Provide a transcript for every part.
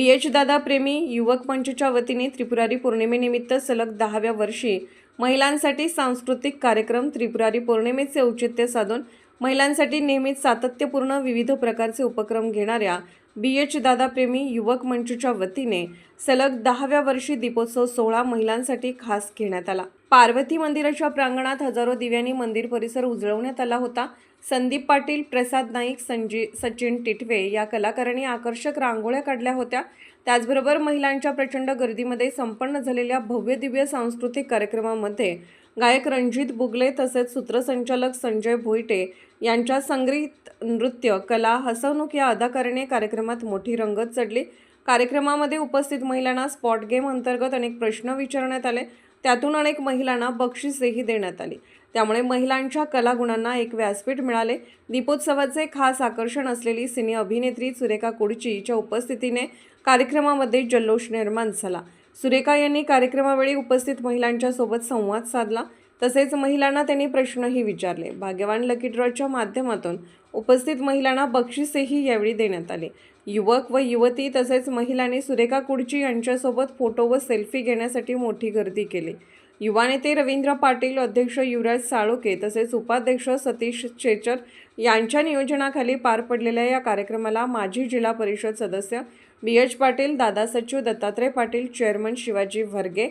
बी H दादा प्रेमी युवक मंचच्या वतीने त्रिपुरारी पौर्णिमेनिमित्त सलग दहाव्या वर्षी महिलांसाठी सांस्कृतिक कार्यक्रम त्रिपुरारी पौर्णिमेचे औचित्य साधून महिलांसाठी नेहमीच सातत्यपूर्ण विविध प्रकारचे उपक्रम घेणाऱ्या बी एच दादाप्रेमी युवक मंचच्या वतीने सलग दहाव्या वर्षी दीपोत्सव सोहळा महिलांसाठी खास घेण्यात आला. पार्वती मंदिराच्या प्रांगणात हजारो दिव्यांनी मंदिर परिसर उजळवण्यात आला होता. संदीप पाटील प्रसाद नाईक संजी सचिन टिटवे या कलाकारांनी आकर्षक रांगोळ्या काढल्या होत्या. त्याचबरोबर महिलांच्या प्रचंड गर्दीमध्ये संपन्न झालेल्या भव्य दिव्य सांस्कृतिक कार्यक्रमामध्ये गायक रणजित बुगले तसेच सूत्रसंचालक संजय भोईटे यांच्या संगीत नृत्य कला हसवणूक या अदाकाराने कार्यक्रमात मोठी रंगत चढली. कार्यक्रमामध्ये उपस्थित महिलांना स्पॉट गेम अंतर्गत अनेक प्रश्न विचारण्यात आले. त्यातून अनेक महिलांना बक्षीसेही देण्यात आली. त्यामुळे महिलांच्या कलागुणांना एक व्यासपीठ मिळाले. दीपोत्सवाचे खास आकर्षण असलेली सिने अभिनेत्री सुरेखा कुडचीच्या उपस्थितीने कार्यक्रमामध्ये जल्लोष निर्माण झाला. सुरेखा यांनी कार्यक्रमावेळी उपस्थित महिलांच्या सोबत संवाद साधला. तसेच महिलांना त्यांनी प्रश्नही विचारले. भाग्यवान लकी ड्रॉच्या माध्यमातून उपस्थित महिलांना बक्षीसेही यावेळी देण्यात आले. युवक व युवती तसेच महिलांनी सुरेखा कुडची यांच्यासोबत फोटो व सेल्फी घेण्यासाठी मोठी गर्दी केली. युवा नेते रवींद्र पाटील अध्यक्ष युवराज साळोके तसेच उपाध्यक्ष सतीश चेचर यांच्या नियोजनाखाली पार पडलेल्या या कार्यक्रमाला माजी जिल्हा परिषद सदस्य बी एच पाटील दादा सचिव Dattatray Patil chairman Shivaji Varge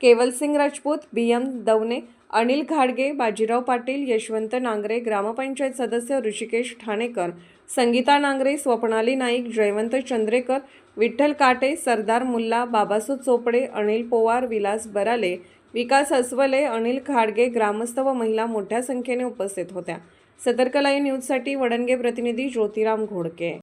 Kevalsingh Rajput B M Davne Anil घाडगे बाजीराव पाटील यशवंत नांगरे ग्रामपंचायत सदस्य ऋषिकेश ठाणेकर संगीता नांगरे स्वप्नाली नाईक जयवंत चंद्रेकर विठ्ठल काटे सरदार मुल्ला बाबासू चोपडे अनिल पोवार विलास बराले विकास अस्वले अनिल खाडगे ग्रामस्थ व महिला मोठ्या संख्येने उपस्थित होत्या. सतर्कलाई न्यूजसाठी वडणगे प्रतिनिधी ज्योतिराम घोडके.